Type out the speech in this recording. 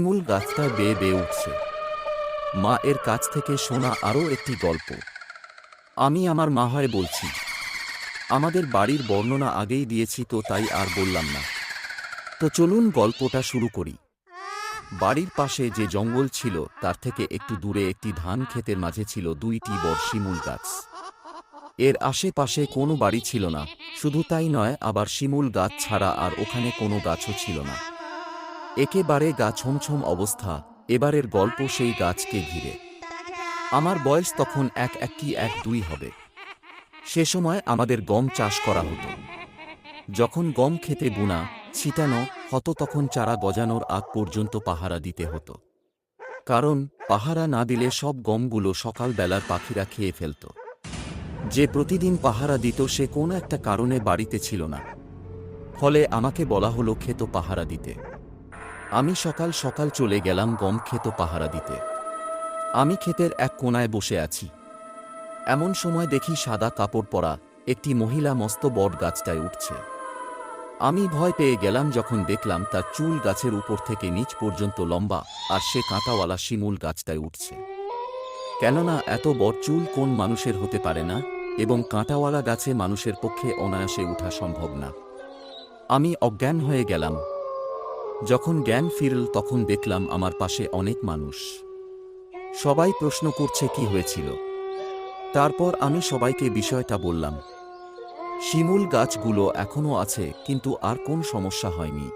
রাস্তায় বেয়ে বেয়ে উঠছে। মা এর কাছ থেকে শোনা আরও একটি গল্প। আমি আমার মা হয় বলছি, আমাদের বাড়ির বর্ণনা আগেই দিয়েছি তো তাই আর বললাম না। তো চলুন গল্পটা শুরু করি। বাড়ির পাশে যে জঙ্গল ছিল, তার থেকে একটু দূরে একটি ধান ক্ষেতের মাঝে ছিল দুইটি বড় শিমুল গাছ। এর আশেপাশে কোনো বাড়ি ছিল না, শুধু তাই নয়, আবার শিমুল গাছ ছাড়া আর ওখানে কোনো গাছও ছিল না। একেবারে গা ছমছম অবস্থা, এবারের গল্প সেই গাছকে ঘিরে। আমার বয়স তখন এক এক কি এক দুই হবে। সে সময় আমাদের গম চাষ করা হতো। যখন গম খেতে বুনা, ছিটানো, হতো তখন চারা গজানোর আগ পর্যন্ত পাহারা দিতে হতো। কারণ, পাহারা না দিলে সব গমগুলো সকালবেলার পাখিরা খেয়ে ফেলত। যে প্রতিদিন পাহারা দিত সে কোনো একটা কারণে বাড়িতে ছিল না। ফলে আমাকে বলা হলো খেত পাহারা দিতে। আমি সকাল সকাল চলে গেলাম গম খেত পাহারা দিতে। আমি ক্ষেতের এক কোনায় বসে আছি। এমন সময় দেখি সাদা কাপড় পরা একটি মহিলা মস্ত বট গাছটায় উঠছে। আমি ভয় পেয়ে গেলাম যখন দেখলাম তার চুল গাছের উপর থেকে নিচ পর্যন্ত লম্বা আর সে কাঁটাওয়ালা শিমুল গাছটায় উঠছে। কেননা এত বট চুল কোন মানুষের হতে পারে না এবং কাঁটাওয়ালা গাছে মানুষের পক্ষে অনায়াসে ওঠা সম্ভব না। আমি অজ্ঞান হয়ে গেলাম। যখন জ্ঞান ফিরল, তখন দেখলাম আমার পাশে অনেক মানুষ। সবাই প্রশ্ন করছে, কি হয়েছিল? তারপর আমি সবাইকে বিষয়টা বললাম, শিমুল গাছগুলো এখনও আছে, কিন্তু আর কোন সমস্যা হয়নি।